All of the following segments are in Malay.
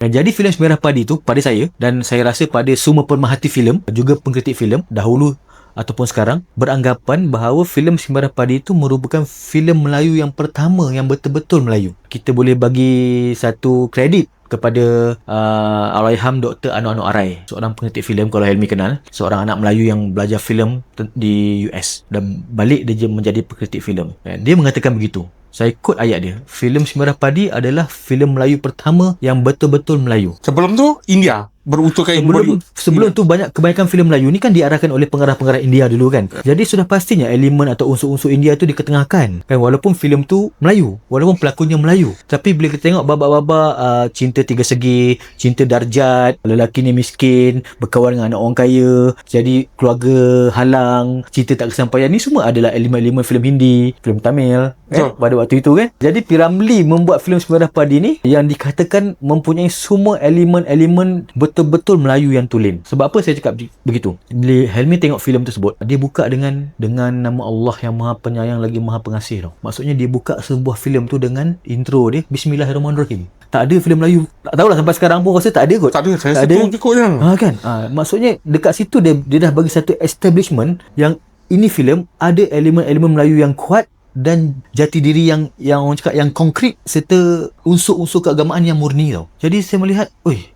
Dan jadi filem Semerah Padi tu pada saya dan saya rasa pada semua pemerhati filem juga pengkritik filem dahulu ataupun sekarang beranggapan bahawa filem Sembarang Padi itu merupakan filem Melayu yang pertama yang betul-betul Melayu. Kita boleh bagi satu kredit kepada uh, Allahyarham Dr. Anwar Anwar Arai seorang pengkritik filem kalau Helmi kenal seorang anak Melayu yang belajar filem di US dan balik dia menjadi pengkritik filem Dan dia mengatakan begitu saya quote ayat dia. Filem Semerah Padi adalah filem Melayu pertama yang betul-betul Melayu. Sebelum tu India berutukan sebelum sebelum tu banyak kebanyakan filem Melayu ni kan diarahkan oleh pengarah-pengarah India dulu kan. Jadi sudah pastinya elemen atau unsur-unsur India tu diketengahkan. Kan walaupun filem tu Melayu, walaupun pelakonnya Melayu. Tapi bila kita tengok babak-babak uh, cinta tiga segi, cinta darjat, lelaki ni miskin, berkawan dengan anak orang kaya, jadi keluarga halang, cinta tak kesampaian ni semua adalah elemen-elemen filem Hindi, filem Tamil kan? Betul. pada waktu itu kan. Jadi Piramli membuat filem Semerah Padi ni yang dikatakan mempunyai semua elemen-elemen betul-betul Melayu yang tulen. Sebab apa saya cakap be- begitu? Bila Helmi tengok filem tersebut, dia buka dengan dengan nama Allah yang Maha Penyayang lagi Maha Pengasih tau. Maksudnya dia buka sebuah filem tu dengan intro dia Bismillahirrahmanirrahim. Tak ada filem Melayu. Tak tahulah sampai sekarang pun rasa tak ada kot. Tak ada Saya Tak ada. je kot yang Ha kan? Ha, maksudnya dekat situ dia dia dah bagi satu establishment yang ini filem ada elemen-elemen Melayu yang kuat dan jati diri yang yang orang cakap yang konkret serta unsur-unsur keagamaan yang murni tau. Jadi saya melihat, oi,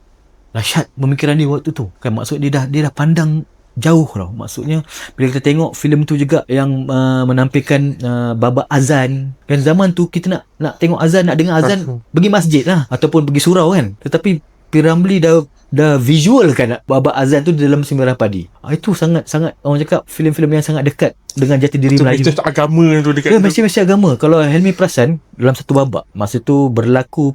dahsyat pemikiran dia waktu tu. Kan maksud dia dah dia dah pandang jauh tau. Maksudnya bila kita tengok filem tu juga yang uh, menampilkan uh, babak azan. Kan zaman tu kita nak nak tengok azan, nak dengar azan Betul. pergi masjid lah ataupun pergi surau kan. Tetapi Piramli dah dah visual kan babak azan tu dalam Semerah Padi. Ah, itu sangat sangat orang cakap filem-filem yang sangat dekat dengan jati diri Itu Melayu. mesej agama tu dekat Ya, mesej-mesej agama. Kalau Helmi perasan dalam satu babak, masa tu berlaku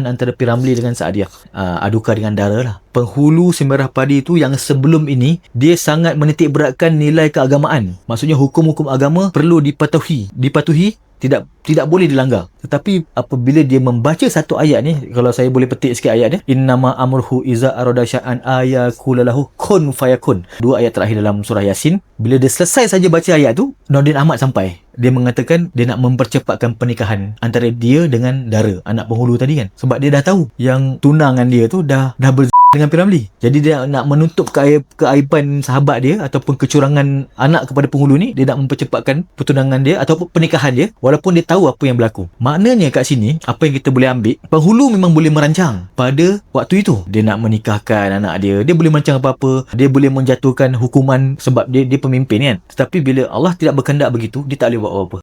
antara Piramli dengan Saadiah. Uh, adukan dengan Dara lah. Penghulu Semerah Padi tu yang sebelum ini, dia sangat menitik beratkan nilai keagamaan. Maksudnya hukum-hukum agama perlu dipatuhi. Dipatuhi, tidak tidak boleh dilanggar. Tetapi apabila dia membaca satu ayat ni, kalau saya boleh petik sikit ayat dia, innama amruhu iza arada sya'an ayakulalahu kun fayakun. Dua ayat terakhir dalam surah Yasin, bila dia selesai saja baca ayat tu, Nordin Ahmad sampai. Dia mengatakan dia nak mempercepatkan pernikahan antara dia dengan Dara, anak penghulu tadi kan. Sebab dia dah tahu yang tunangan dia tu dah dah ber dengan Piramli. Jadi dia nak menutup keaib, keaiban sahabat dia ataupun kecurangan anak kepada penghulu ni, dia nak mempercepatkan pertunangan dia ataupun pernikahan dia walaupun dia tahu apa yang berlaku. Maknanya kat sini, apa yang kita boleh ambil, penghulu memang boleh merancang pada waktu itu. Dia nak menikahkan anak dia, dia boleh merancang apa-apa, dia boleh menjatuhkan hukuman sebab dia dia pemimpin kan. Tetapi bila Allah tidak berkehendak begitu, dia tak boleh buat apa-apa.